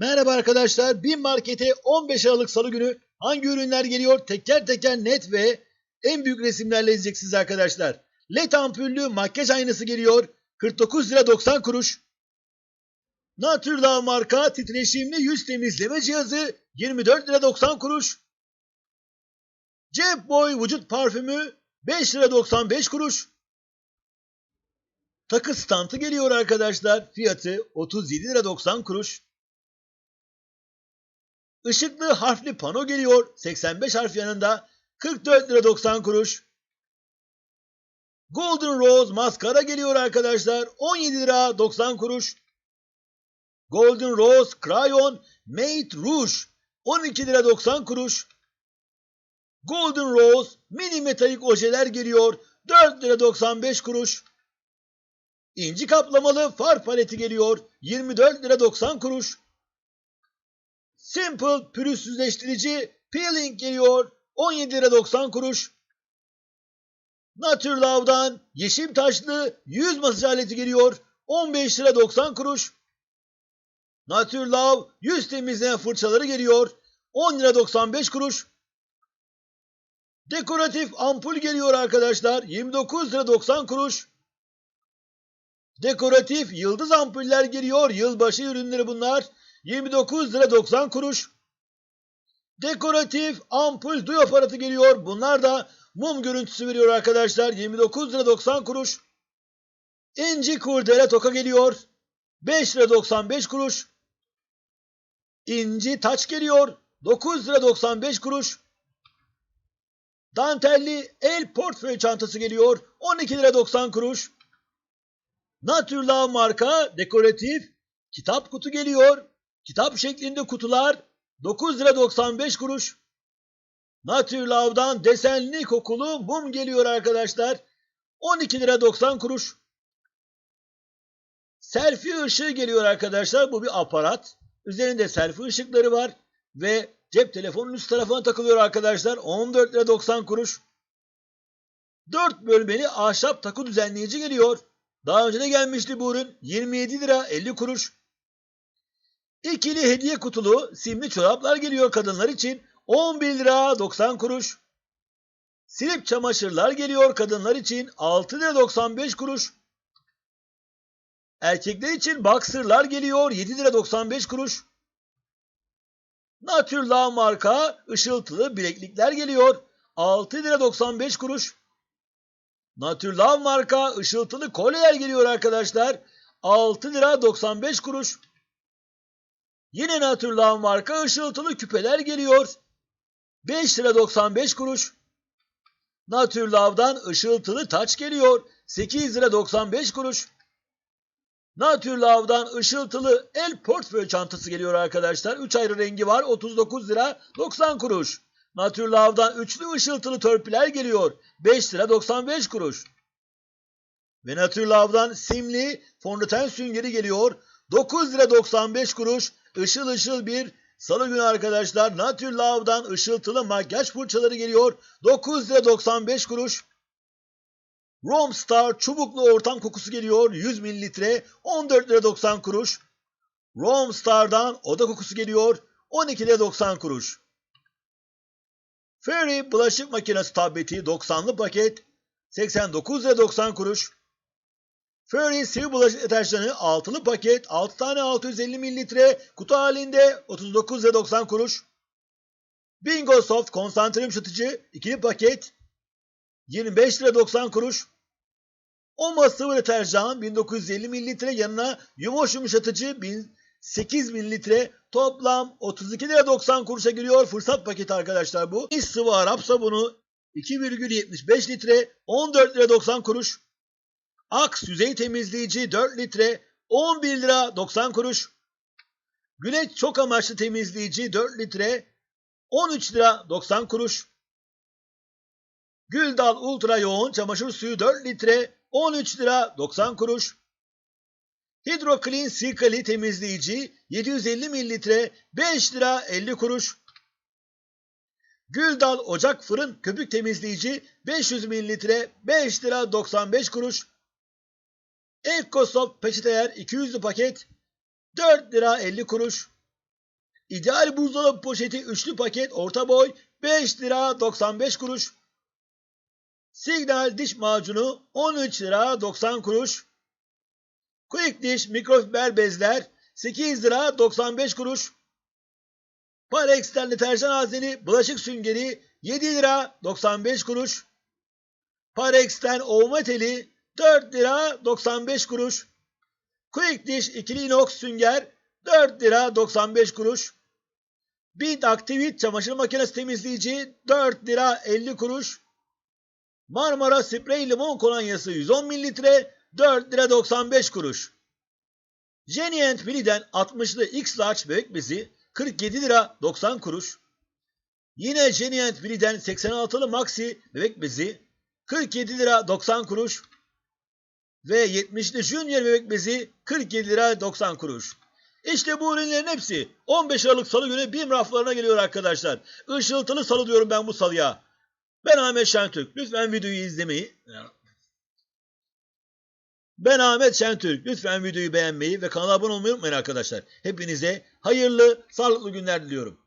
Merhaba arkadaşlar. Bin markete 15 Aralık Salı günü hangi ürünler geliyor? Teker teker net ve en büyük resimlerle izleyeceksiniz arkadaşlar. LED ampullü makyaj aynası geliyor. 49 lira 90 kuruş. Naturdağ marka titreşimli yüz temizleme cihazı 24 lira 90 kuruş. Cep Boy vücut parfümü 5 lira 95 kuruş. Takı stantı geliyor arkadaşlar. Fiyatı 37 lira 90 kuruş. Işıklı harfli pano geliyor. 85 harf yanında 44 lira 90 kuruş. Golden Rose maskara geliyor arkadaşlar. 17 lira 90 kuruş. Golden Rose Crayon Matte Rouge 12 lira 90 kuruş. Golden Rose mini metalik ojeler geliyor. 4 lira 95 kuruş. İnci kaplamalı far paleti geliyor. 24 lira 90 kuruş. Simple pürüzsüzleştirici peeling geliyor. 17 lira 90 kuruş. Naturlove'dan yeşil taşlı yüz masaj aleti geliyor. 15 lira 90 kuruş. Naturlove yüz temizleyen fırçaları geliyor. 10 lira 95 kuruş. Dekoratif ampul geliyor arkadaşlar. 29 lira 90 kuruş. Dekoratif yıldız ampuller geliyor. Yılbaşı ürünleri bunlar. 29 lira 90 kuruş. Dekoratif ampul duy aparatı geliyor. Bunlar da mum görüntüsü veriyor arkadaşlar. 29 lira 90 kuruş. İnci kurdele toka geliyor. 5 lira 95 kuruş. İnci taç geliyor. 9 lira 95 kuruş. Dantelli el portföy çantası geliyor. 12 lira 90 kuruş. Naturlove marka dekoratif kitap kutu geliyor. Kitap şeklinde kutular 9 lira 95 kuruş. Naturlove'dan desenli kokulu mum geliyor arkadaşlar. 12 lira 90 kuruş. Selfie ışığı geliyor arkadaşlar. Bu bir aparat. Üzerinde selfie ışıkları var ve cep telefonunun üst tarafına takılıyor arkadaşlar. 14 lira 90 kuruş. 4 bölmeli ahşap takı düzenleyici geliyor. Daha önce de gelmişti bu ürün. 27 lira 50 kuruş. İkili hediye kutulu simli çoraplar geliyor kadınlar için. 11 lira 90 kuruş. Silip çamaşırlar geliyor kadınlar için. 6 lira 95 kuruş. Erkekler için boxer'lar geliyor. 7 lira 95 kuruş. Naturla marka ışıltılı bileklikler geliyor. 6 lira 95 kuruş. Naturlove marka ışıltılı kolyeler geliyor arkadaşlar. 6 lira 95 kuruş. Yine Naturlove marka ışıltılı küpeler geliyor. 5 lira 95 kuruş. Naturlove'dan ışıltılı taç geliyor. 8 lira 95 kuruş. Naturlove'dan ışıltılı el portföy çantası geliyor arkadaşlar. 3 ayrı rengi var. 39 lira 90 kuruş. Naturlove'dan üçlü ışıltılı törpüler geliyor. 5 lira 95 kuruş. Ve Naturlove'dan simli fondöten süngeri geliyor. 9 lira 95 kuruş. Işıl ışıl bir salı günü arkadaşlar. Naturlove'dan ışıltılı makyaj fırçaları geliyor. 9 lira 95 kuruş. Rome Star çubuklu ortam kokusu geliyor. 100 mililitre 14 lira 90 kuruş. Rome Star'dan oda kokusu geliyor. 12 lira 90 kuruş. Fairy bulaşık makinesi tableti 90'lı paket 89 lira 90 kuruş. Fairy sıvı bulaşık deterjanı altılı paket 6 tane 650 mililitre kutu halinde 39 lira 90 kuruş. Bingo Soft konsantre yumuşatıcı ikili paket 25 lira 90 kuruş. Oma sıvı deterjan 1950 mililitre yanına yumuş yumuşatıcı 8 mililitre toplam 32 lira 90 kuruşa giriyor. Fırsat paketi arkadaşlar bu. İş sıvı Arap sabunu 2,75 litre 14 lira 90 kuruş. Aks yüzey temizleyici 4 litre 11 lira 90 kuruş. Güneş çok amaçlı temizleyici 4 litre 13 lira 90 kuruş. Güldal Ultra Yoğun çamaşır suyu 4 litre 13 lira 90 kuruş. Hydro Clean Silkali temizleyici 750 mililitre 5 lira 50 kuruş. Güldal Ocak Fırın köpük temizleyici 500 mililitre 5 lira 95 kuruş. Evkosoft peçeteler 200'lü paket 4 lira 50 kuruş. İdeal buzdolabı poşeti üçlü paket orta boy 5 lira 95 kuruş. Signal diş macunu 13 lira 90 kuruş. Quick Dish mikrofiber bezler 8 lira 95 kuruş. Parex'ten deterjan hazini bulaşık süngeri 7 lira 95 kuruş. Parex'ten ovma teli 4 lira 95 kuruş. Quick Dish ikili inox sünger 4 lira 95 kuruş. Bint Activit çamaşır makinesi temizleyici 4 lira 50 kuruş. Marmara sprey limon kolonyası 110 mililitre 4 lira 95 kuruş. Jenny Milli'den 60'lı X large bebek bezi 47 lira 90 kuruş. Yine Jenny Milli'den 86'lı Maxi bebek bezi 47 lira 90 kuruş. Ve 70'li Junior bebek bezi 47 lira 90 kuruş. İşte bu ürünlerin hepsi 15 Aralık Salı günü BİM raflarına geliyor arkadaşlar. Işıltılı salı diyorum ben bu salıya. Ben Ahmet Şentürk. Lütfen videoyu izlemeyi. Ben Ahmet Şentürk. Lütfen videoyu beğenmeyi ve kanala abone olmayı unutmayın arkadaşlar. Hepinize hayırlı, sağlıklı günler diliyorum.